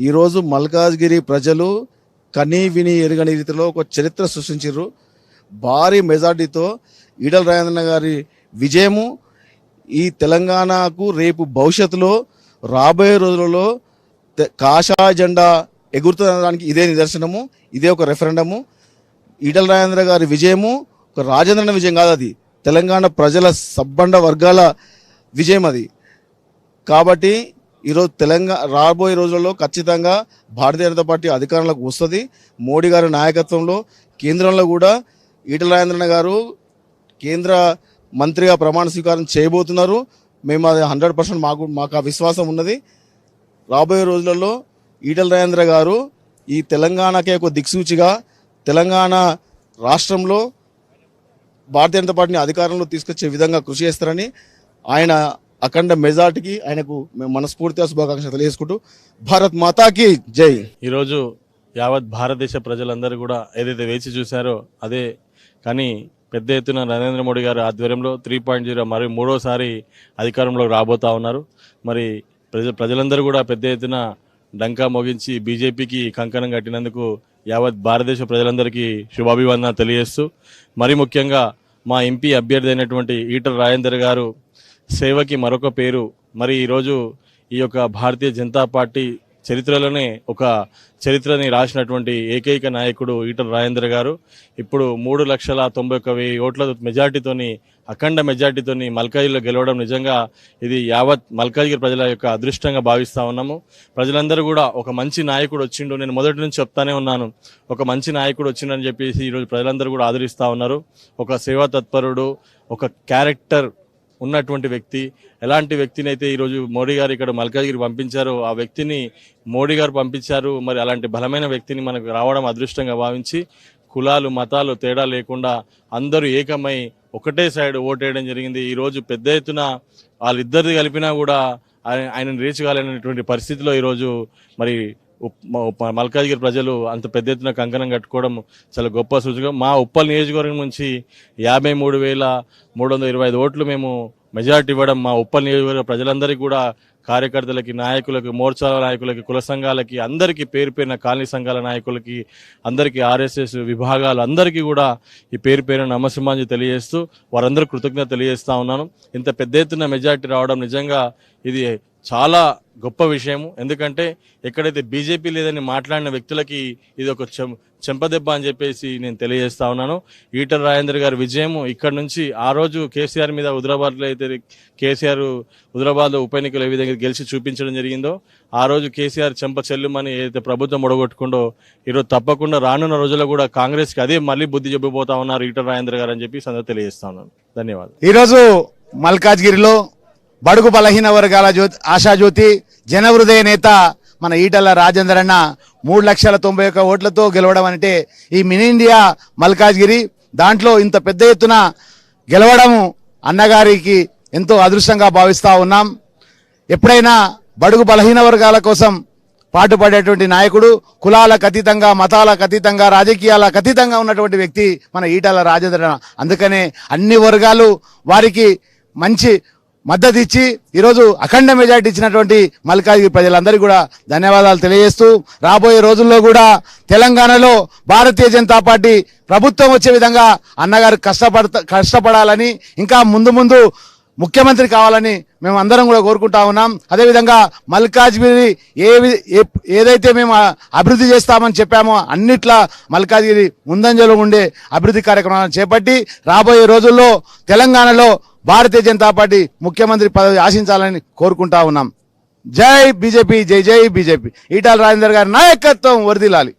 ఈరోజు మల్కాజ్గిరి ప్రజలు కనీ విని ఎరుగని రీతిలో ఒక చరిత్ర సృష్టించారు భారీ మెజార్టీతో ఈడల రాజేంద్ర గారి విజయము ఈ తెలంగాణకు రేపు భవిష్యత్తులో రాబోయే రోజులలో కాషా కాషాయ జెండా ఎగురుతుందనడానికి ఇదే నిదర్శనము ఇదే ఒక రెఫరెండము ఈటల రాజేంద్ర గారి విజయము ఒక రాజేంద్రన విజయం కాదు అది. తెలంగాణ ప్రజల సబ్బండ వర్గాల విజయం అది. కాబట్టి ఈరోజు తెలంగాణ రాబోయే రోజుల్లో ఖచ్చితంగా భారతీయ జనతా పార్టీ అధికారంలోకి వస్తుంది. మోడీ గారి నాయకత్వంలో కేంద్రంలో కూడా ఈటల రాజేంద్రన గారు కేంద్ర మంత్రిగా ప్రమాణ స్వీకారం చేయబోతున్నారు. మేము అది హండ్రెడ్ పర్సెంట్ మాకు మాకు ఆ విశ్వాసం ఉన్నది. రాబోయే రోజులలో ఈటల రాజేంద్ర గారు ఈ తెలంగాణకే ఒక దిక్సూచిగా తెలంగాణ రాష్ట్రంలో భారతీయ జనతా పార్టీని అధికారంలో తీసుకొచ్చే విధంగా కృషి చేస్తారని ఆయన అఖండ మెజార్టీకి ఆయనకు మేము మనస్ఫూర్తిగా శుభాకాంక్షలు తెలియజేసుకుంటూ భారత్ మాతాకి జై. ఈరోజు యావత్ భారతదేశ ప్రజలందరూ కూడా ఏదైతే వేచి చూశారో అదే. కానీ పెద్ద ఎత్తున నరేంద్ర మోడీ గారు ఆధ్వర్యంలో త్రీ పాయింట్ జీరో మరి మూడోసారి అధికారంలోకి రాబోతా ఉన్నారు. మరి ప్రజ ప్రజలందరూ కూడా పెద్ద ఎత్తున డంకా మోగించి బీజేపీకి కంకణం కట్టినందుకు యావత్ భారతదేశ ప్రజలందరికీ శుభాభివందనాలు తెలియజేస్తూ మరి ముఖ్యంగా మా ఎంపీ అభ్యర్థి అయినటువంటి ఈటల రాజేందర్ గారు సేవకి మరొక పేరు. మరి ఈరోజు ఈ యొక్క భారతీయ జనతా పార్టీ చరిత్రలోనే ఒక చరిత్రని రాసినటువంటి ఏకైక నాయకుడు ఈటల రాజేంద్ర గారు. ఇప్పుడు మూడు లక్షల తొంభై ఒక్క వెయ్యి ఓట్ల మెజార్టీతోని అఖండ మెజార్టీతోని మల్కాజిలో గెలవడం నిజంగా ఇది యావత్ మల్కాజ్గిరి ప్రజల యొక్క అదృష్టంగా భావిస్తూ ఉన్నాము. ప్రజలందరూ కూడా ఒక మంచి నాయకుడు వచ్చిండు. నేను మొదటి నుంచి చెప్తానే ఉన్నాను. ఒక మంచి నాయకుడు వచ్చిండని చెప్పేసి ఈరోజు ప్రజలందరూ కూడా ఆదరిస్తూ ఉన్నారు. ఒక సేవా తత్పరుడు ఒక క్యారెక్టర్ ఉన్నటువంటి వ్యక్తి ఎలాంటి వ్యక్తిని అయితే ఈరోజు మోడీ గారు ఇక్కడ మల్కాజ్గిరి పంపించారో ఆ వ్యక్తిని మోడీ గారు పంపించారు. మరి అలాంటి బలమైన వ్యక్తిని మనకు రావడం అదృష్టంగా భావించి కులాలు మతాలు తేడా లేకుండా అందరూ ఏకమై ఒకటే సైడ్ ఓటేయడం జరిగింది. ఈరోజు పెద్ద ఎత్తున వాళ్ళిద్దరిది కలిపినా కూడా ఆయన- ఆయనను రీచ్ కాలేనటువంటి పరిస్థితిలో ఈరోజు మరి మల్కాజ్గిరి ప్రజలు అంత పెద్ద ఎత్తున కంకణం కట్టుకోవడం చాలా గొప్ప సూచిక. మా ఉప్పల్ నియోజకవర్గం నుంచి యాభై మూడు వేల మూడు వందల ఇరవై ఐదు ఓట్లు మేము మెజార్టీ ఇవ్వడం మా ఉప్పల్ నియోజకవర్గ ప్రజలందరికీ కూడా కార్యకర్తలకి నాయకులకి మోర్చాల నాయకులకి కుల సంఘాలకి అందరికీ పేరు పేరిన కాలనీ సంఘాల నాయకులకి అందరికీ ఆర్ఎస్ఎస్ విభాగాలు అందరికీ కూడా ఈ పేరు పేరున నమస్సమాంజి తెలియజేస్తూ వారందరూ కృతజ్ఞత తెలియజేస్తూ ఉన్నాను. ఇంత పెద్ద ఎత్తున మెజార్టీ రావడం నిజంగా ఇది చాలా గొప్ప విషయము. ఎందుకంటే ఎక్కడైతే బీజేపీ లేదని మాట్లాడిన వ్యక్తులకి ఇది ఒక చెం చెంపదెబ్బ అని చెప్పేసి నేను తెలియజేస్తా ఉన్నాను. ఈటర్ రాజేంద్ర గారి విజయము ఇక్కడ నుంచి ఆ రోజు కేసీఆర్ మీద హుదరాబాద్లో అయితే కేసీఆర్ హుదరాబాద్లో ఉప ఎన్నికలు ఏ విధంగా గెలిచి చూపించడం జరిగిందో ఆ రోజు కేసీఆర్ చెంప చెల్లుమని ఏదైతే ప్రభుత్వం ఒడగొట్టుకుందో ఈరోజు తప్పకుండా రానున్న రోజుల్లో కూడా కాంగ్రెస్కి అదే మళ్ళీ బుద్ధి చెప్పిపోతా ఉన్నారు ఈటర్ రాజేంద్ర గారు అని చెప్పి సంగతి తెలియజేస్తా ఉన్నాను. ధన్యవాదాలు. ఈరోజు మల్కాజ్గిరిలో బడుగు బలహీన వర్గాల జ్యోతి ఆశాజ్యోతి జనహృదయ నేత మన ఈటల రాజేందర్ అన్న మూడు లక్షల తొంభై ఒక్క ఓట్లతో గెలవడం అంటే ఈ మినీ ఇండియా మల్కాజ్గిరి దాంట్లో ఇంత పెద్ద ఎత్తున గెలవడము అన్నగారికి ఎంతో అదృష్టంగా భావిస్తూ ఉన్నాం. ఎప్పుడైనా బడుగు బలహీన వర్గాల కోసం పాటుపడేటువంటి నాయకుడు కులాలకు అతీతంగా మతాలకు అతీతంగా రాజకీయాలకు అతీతంగా ఉన్నటువంటి వ్యక్తి మన ఈటల రాజేంద్రన్న. అందుకనే అన్ని వర్గాలు వారికి మంచి మద్దతు ఇచ్చి ఈరోజు అఖండ మెజార్టీ ఇచ్చినటువంటి మల్కాజ్గిరి ప్రజలందరికీ కూడా ధన్యవాదాలు తెలియజేస్తూ రాబోయే రోజుల్లో కూడా తెలంగాణలో భారతీయ జనతా పార్టీ ప్రభుత్వం వచ్చే విధంగా అన్నగారు కష్టపడత కష్టపడాలని ఇంకా ముందు ముందు ముఖ్యమంత్రి కావాలని మేము అందరం కూడా కోరుకుంటా ఉన్నాం. అదేవిధంగా మల్కాజ్గిరి ఏ ఏ- ఏదైతే మేము అభివృద్ధి చేస్తామని చెప్పామో అన్నిట్లా మల్కాజ్గిరి ముందంజలో ఉండే అభివృద్ధి కార్యక్రమాలను చేపట్టి రాబోయే రోజుల్లో తెలంగాణలో భారతీయ జనతా పార్టీ ముఖ్యమంత్రి పదవి ఆశించాలని కోరుకుంటా ఉన్నాం. జై బీజేపీ జై జై బీజేపీ. ఈటాల రాజేందర్ గారి నాయకత్వం వరదిలాలి